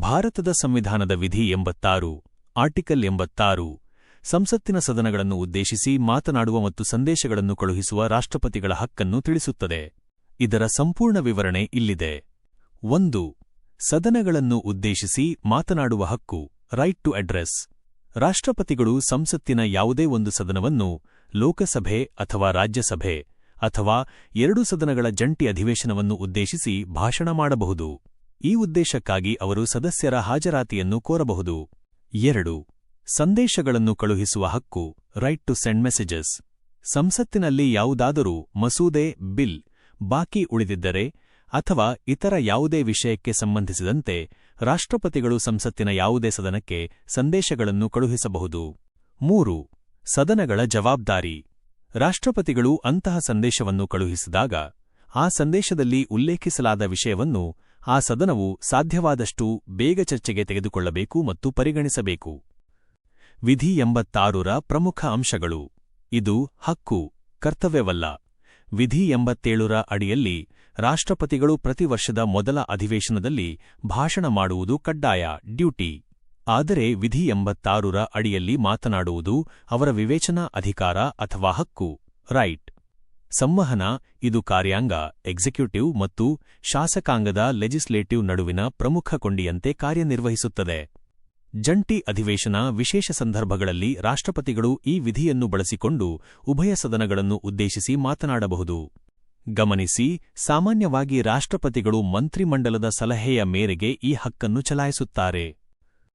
ಭಾರತದ ಸಂವಿಧಾನದ ವಿಧಿ ಎಂಬತ್ತಾರು, ಆರ್ಟಿಕಲ್ ಎಂಬತ್ತಾರು, ಸಂಸತ್ತಿನ ಸದನಗಳನ್ನು ಉದ್ದೇಶಿಸಿ ಮಾತನಾಡುವ ಮತ್ತು ಸಂದೇಶಗಳನ್ನು ಕಳುಹಿಸುವ ರಾಷ್ಟ್ರಪತಿಗಳ ಹಕ್ಕನ್ನು ತಿಳಿಸುತ್ತದೆ. ಇದರ ಸಂಪೂರ್ಣ ವಿವರಣೆ ಇಲ್ಲಿದೆ. ಒಂದು, ಸದನಗಳನ್ನು ಉದ್ದೇಶಿಸಿ ಮಾತನಾಡುವ ಹಕ್ಕು ರೈಟ್ ಟು ಅಡ್ರೆಸ್ ರಾಷ್ಟ್ರಪತಿಗಳು ಸಂಸತ್ತಿನ ಯಾವುದೇ ಒಂದು ಸದನವನ್ನು ಲೋಕಸಭೆ ಅಥವಾ ರಾಜ್ಯಸಭೆ ಅಥವಾ ಎರಡು ಸದನಗಳ ಜಂಟಿ ಅಧಿವೇಶನವನ್ನು ಉದ್ದೇಶಿಸಿ ಭಾಷಣ ಮಾಡಬಹುದು. ಈ ಉದ್ದೇಶಕ್ಕಾಗಿ ಅವರು ಸದಸ್ಯರ ಹಾಜರಾತಿಯನ್ನು ಕೋರಬಹುದು. ಎರಡು. ಸಂದೇಶಗಳನ್ನು ಕಳುಹಿಸುವ ಹಕ್ಕು ರೈಟ್ ಟು ಸೆಂಡ್ ಮೆಸೇಜಸ್ ಸಂಸತ್ತಿನಲ್ಲಿ ಯಾವುದಾದರೂ ಮಸೂದೆ, ಬಿಲ್ ಬಾಕಿ ಉಳಿದಿದ್ದರೆ ಅಥವಾ ಇತರ ಯಾವುದೇ ವಿಷಯಕ್ಕೆ ಸಂಬಂಧಿಸಿದಂತೆ ರಾಷ್ಟ್ರಪತಿಗಳು ಸಂಸತ್ತಿನ ಯಾವುದೇ ಸದನಕ್ಕೆ ಸಂದೇಶಗಳನ್ನು ಕಳುಹಿಸಬಹುದು. ಮೂರು. ಸದನಗಳ ಜವಾಬ್ದಾರಿ. ರಾಷ್ಟ್ರಪತಿಗಳು ಅಂತಹ ಸಂದೇಶವನ್ನು ಕಳುಹಿಸಿದಾಗ ಆ ಸಂದೇಶದಲ್ಲಿ ಉಲ್ಲೇಖಿಸಲಾದ ವಿಷಯವನ್ನು ಆ ಸದನವು ಸಾಧ್ಯವಾದಷ್ಟು ಬೇಗ ಚರ್ಚೆಗೆ ತೆಗೆದುಕೊಳ್ಳಬೇಕು ಮತ್ತು ಪರಿಗಣಿಸಬೇಕು. ವಿಧಿ ಎಂಬತ್ತಾರರ ಪ್ರಮುಖ ಅಂಶಗಳು. ಇದು ಹಕ್ಕು, ಕರ್ತವ್ಯವಲ್ಲ. ವಿಧಿ ಎಂಬತ್ತೇಳರ ಅಡಿಯಲ್ಲಿ ರಾಷ್ಟ್ರಪತಿಗಳು ಪ್ರತಿ ವರ್ಷದ ಮೊದಲ ಅಧಿವೇಶನದಲ್ಲಿ ಭಾಷಣ ಮಾಡುವುದು ಕಡ್ಡಾಯ, ಡ್ಯೂಟಿ. ಆದರೆ ವಿಧಿ ಎಂಬತ್ತಾರರ ಅಡಿಯಲ್ಲಿ ಮಾತನಾಡುವುದು ಅವರ ವಿವೇಚನಾ ಅಧಿಕಾರ ಅಥವಾ ಹಕ್ಕು, ರೈಟ್. ಸಂವಹನ, ಇದು ಕಾರ್ಯಾಂಗ, ಎಕ್ಸಿಕ್ಯೂಟಿವ್ ಮತ್ತು ಶಾಸಕಾಂಗದ ಲೆಜಿಸ್ಲೇಟಿವ್ ನಡುವಿನ ಪ್ರಮುಖ ಕೊಂಡಿಯಂತೆ ಕಾರ್ಯನಿರ್ವಹಿಸುತ್ತದೆ. ಜಂಟಿ ಅಧಿವೇಶನ ವಿಶೇಷ ಸಂದರ್ಭಗಳಲ್ಲಿ ರಾಷ್ಟ್ರಪತಿಗಳು ಈ ವಿಧಿಯನ್ನು ಬಳಸಿಕೊಂಡು ಉಭಯ ಸದನಗಳನ್ನು ಉದ್ದೇಶಿಸಿ ಮಾತನಾಡಬಹುದು. ಗಮನಿಸಿ, ಸಾಮಾನ್ಯವಾಗಿ ರಾಷ್ಟ್ರಪತಿಗಳು ಮಂತ್ರಿಮಂಡಲದ ಸಲಹೆಯ ಮೇರೆಗೆ ಈ ಹಕ್ಕನ್ನು ಚಲಾಯಿಸುತ್ತಾರೆ.